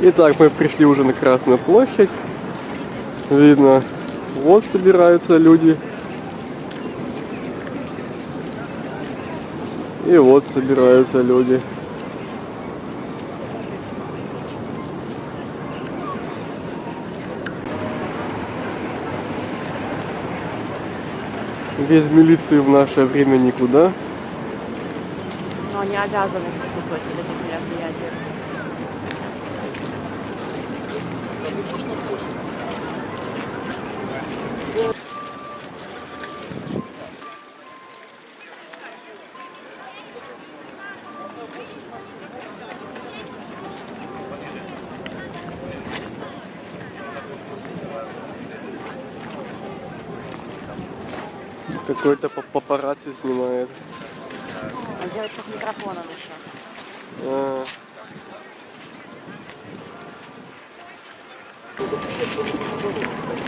Итак, мы пришли уже на Красную площадь. Видно, вот собираются люди. И вот собираются люди. Без милиции в наше время никуда. Но они обязаны присутствовать при таких мероприятиях. Какой-то пап- папарацци снимает. А девочка с микрофоном еще. А. Прошу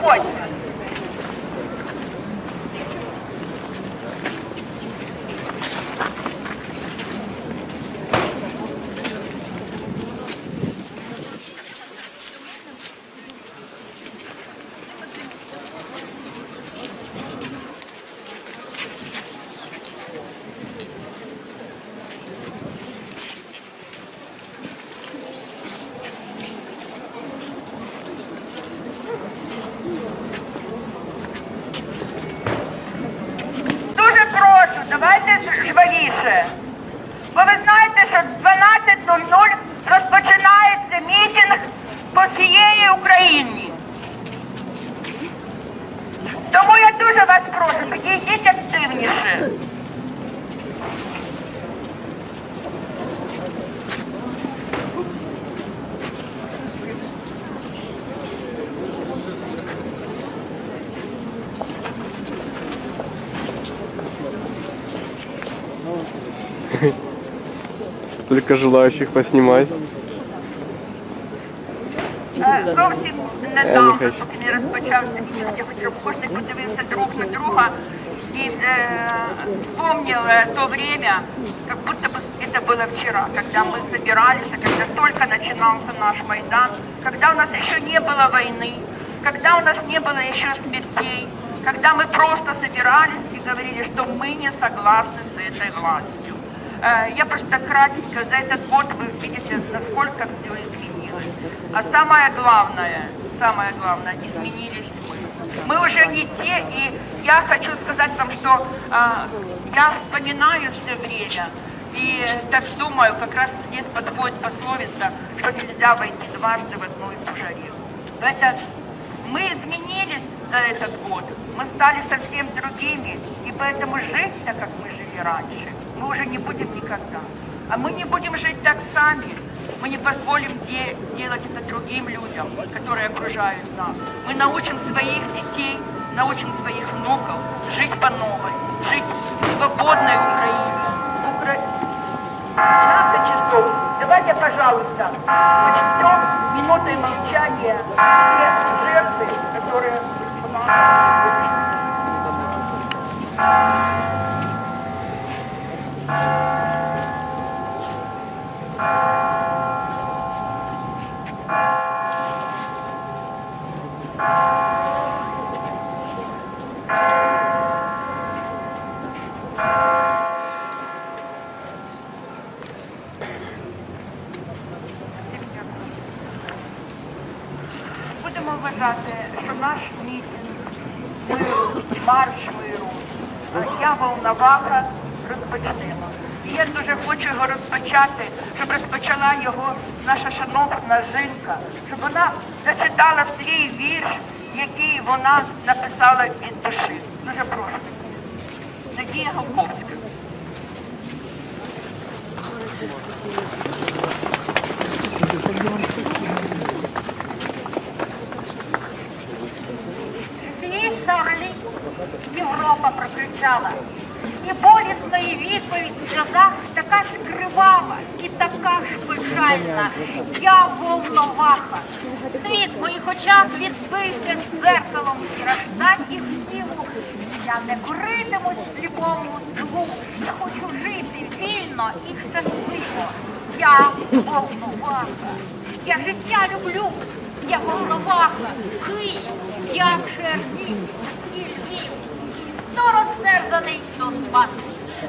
ближче. Столько желающих поснимать. Е, Зовсім Я не недавно, поки не розпочався мітинг, я хочу, щоб кожен подивився друг на друга и э, вспомнил э, то время, как будто бы это было вчера, когда мы собирались, а когда только начинался наш Майдан, когда у нас еще не было войны, когда у нас не было еще смертей, когда мы просто собирались и говорили, что мы не согласны с этой властью. Э, Я просто кратенько за этот год вы видите, насколько все изменилось. А самое главное, самое главное, изменились мы. Мы уже не те, и я хочу сказать вам, что а, я вспоминаю все время, и так думаю, как раз здесь подходит пословица, что нельзя войти дважды в одну и ту же. Это мы изменились за этот год, мы стали совсем другими, и поэтому жить так, как мы жили раньше, мы уже не будем никогда. А мы не будем жить так сами, мы не позволим де- делать это другим людям, которые окружают нас. Мы научим своих детей, научим своих внуков жить по новой, жить в свободной Украине. Укра- 12 часов. Давайте, пожалуйста, почтем минутой молчания все жертвы, которые у нас е, я розпочнемо. І я дуже хочу його розпочати, щоб розпочала його наша шановна жінка, щоб вона зачитала свій вірш, який вона написала від душі. Дуже прошу. Надія Галковська. Свій Європа прокричала. І болісної відповідь в така ж кривава і така ж печальна. Я волноваха. Світ моїх очах відбився дзеркалом і гніву. Я не коритимусь в сліпому злу. Я хочу жити вільно і щасливо. Я волноваха. Я життя люблю. Я волноваха. Київ. Я Чернігів. І Львів. І сто розтерзаний Донбас.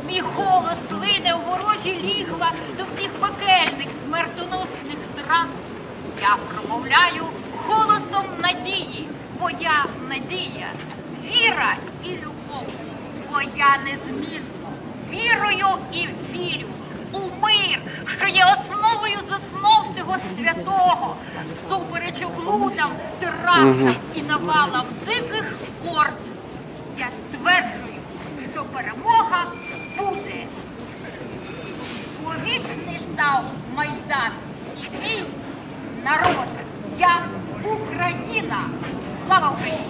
Мій голос лине у ворожі лігва до всіх пекельних смертоносних трав. Я промовляю голосом надії, бо я надія, віра і любов, бо я незмінно вірую і вірю у мир, що є основою заснов цього святого, супереч облудам, тиранцям і навалам диких орд. Я стверджую, що перемога буде. Повічний став Майдан і мій народ. Я Україна. Слава Україні!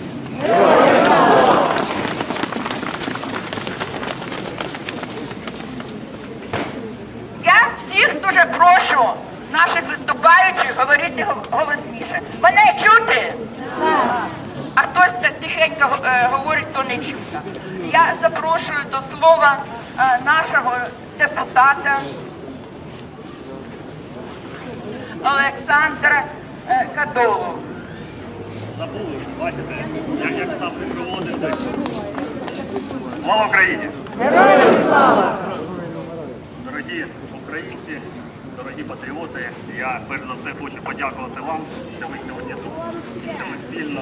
Я всіх дуже прошу наших виступаючих говорити гол- голосніше. Мене чути? А хтось так тихенько е, говорить, то не чути. Я запрошую до слова е, нашого депутата Олександра е, Кадолу. забули, бачите, як, як там проводити. Слава Україні! Героям слава! Дорогі українці, дорогі патріоти, я перш за все хочу подякувати вам, що ви сьогодні тут, і що ми спільно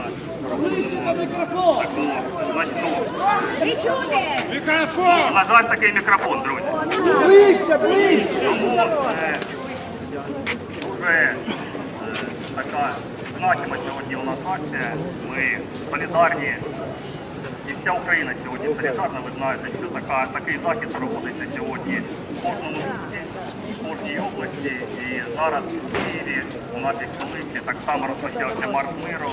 робимо таку значну. На жаль, такий мікрофон, друзі. Тому е, дуже е, така значима сьогодні у нас акція. Ми солідарні. І вся Україна сьогодні солідарна. Ви знаєте, що така, такий захід проводиться сьогодні в кожному місті, кожній області. І зараз в Києві, у нашій столиці, так само розпочався марш миру.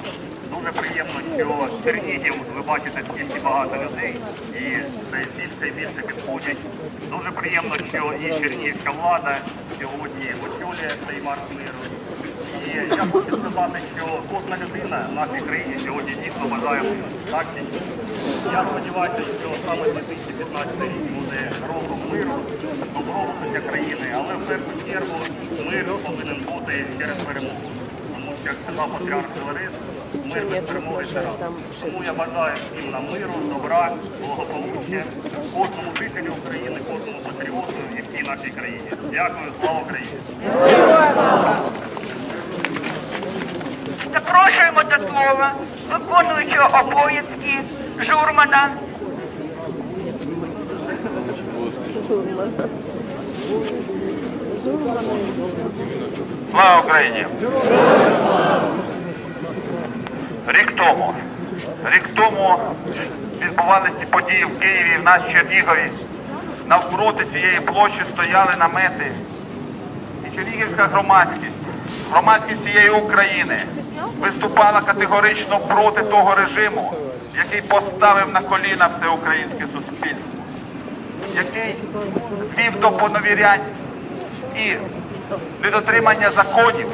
Дуже приємно, що Чернігів, ви бачите, скільки багато людей, і все більше і більше підходять. Дуже приємно, що і чернігівська влада сьогодні очолює цей марш миру. І я хочу сказати, що кожна людина в нашій країні сьогодні дійсно бажає. Так? Я сподіваюся, що саме 2015 рік буде роком миру, добробуту для країни, але в першу чергу мир повинен бути через перемогу. Тому що, як сказав патріарх Філарет, мир без перемоги це рад. Тому я бажаю всім нам миру, добра, благополуччя, кожному жителю України, кожному патріоту і всій нашій країні. Дякую, слава Україні! Запрошуємо до слова виконуючого обов'язки Журмана. Слава Україні! Рік тому, рік тому відбувалися події в Києві, в нас Чернігові. Навпроти цієї площі стояли намети. І Чернігівська громадськість, громадськість цієї України виступала категорично проти того режиму, який поставив на коліна все українське суспільство, який звів до поневірянь і недотримання законів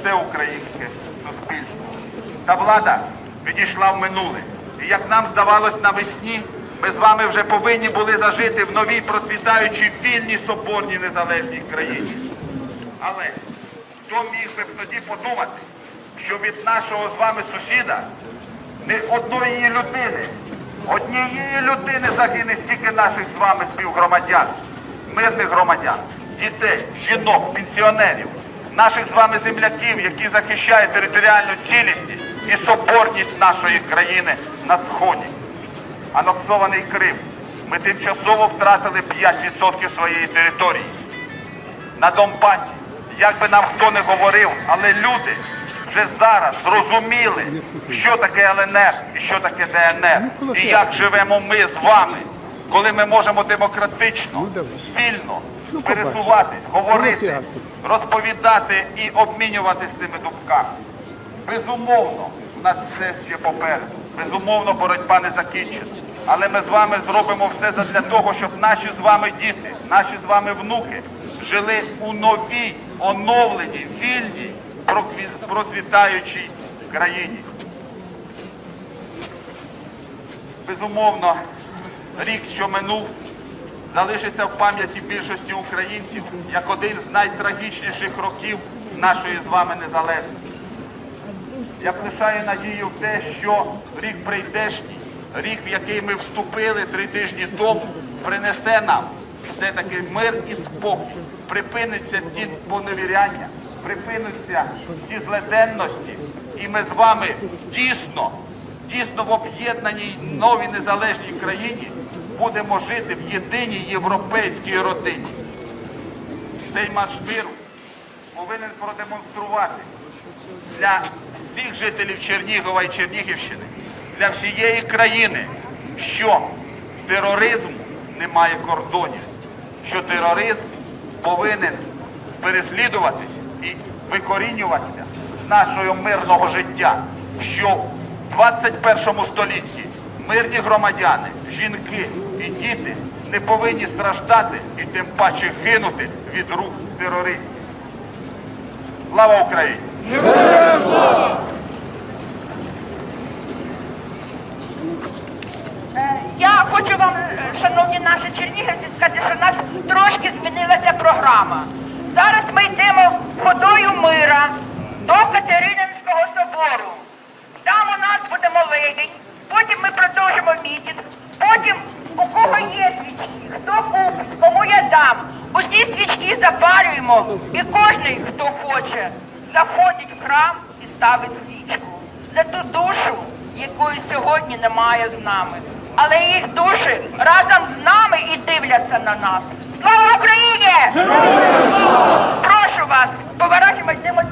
все українське суспільство. Та влада відійшла в минуле. І як нам здавалось навесні, ми з вами вже повинні були зажити в новій процвітаючій вільній соборній незалежній країні. Але хто міг би тоді подумати, що від нашого з вами сусіда не одної людини, однієї людини загине стільки наших з вами співгромадян, мирних громадян, дітей, жінок, пенсіонерів. наших з вами земляків, які захищають територіальну цілісність і соборність нашої країни на Сході. Анексований Крим. Ми тимчасово втратили 5% своєї території. На Донбасі, як би нам хто не говорив, але люди вже зараз зрозуміли, що таке ЛНР і що таке ДНР, і як живемо ми з вами, коли ми можемо демократично, вільно пересуватись, говорити, розповідати і обмінюватися цими думками. Безумовно, у нас все ще попереду. Безумовно, боротьба не закінчена. Але ми з вами зробимо все задля того, щоб наші з вами діти, наші з вами внуки жили у новій, оновленій, вільній, процвітаючій країні. Безумовно, рік, що минув, залишиться в пам'яті більшості українців як один з найтрагічніших років нашої з вами незалежності. Я лишаю надію в те, що рік прийдешній, рік, в який ми вступили три тижні тому, принесе нам все-таки мир і спокій. Припиниться ті поневіряння, припиниться ті зледенності, і ми з вами дійсно, дійсно в об'єднаній новій незалежній країні будемо жити в єдиній європейській родині. Цей марш миру повинен продемонструвати для всіх жителів Чернігова і Чернігівщини, для всієї країни, що тероризм не має кордонів, що тероризм повинен переслідуватись і викорінюватися з нашого мирного життя, що в 21 столітті мирні громадяни, жінки і діти не повинні страждати і тим паче гинути від рук терористів. Слава Україні! Е, Я хочу вам, е, шановні наші чернігівці, сказати, що в нас трошки змінилася програма. Зараз ми йдемо ходою мира до Катерининського собору. Там у нас буде молебень, потім ми продовжимо мітинг, потім у кого є свічки, хто купить, дам. Усі свічки запалюємо і кожен, хто хоче, заходить в храм і ставить свічку за ту душу, якої сьогодні немає з нами. Але їх душі разом з нами і дивляться на нас. Слава Україні! Прошу вас, поворачуємось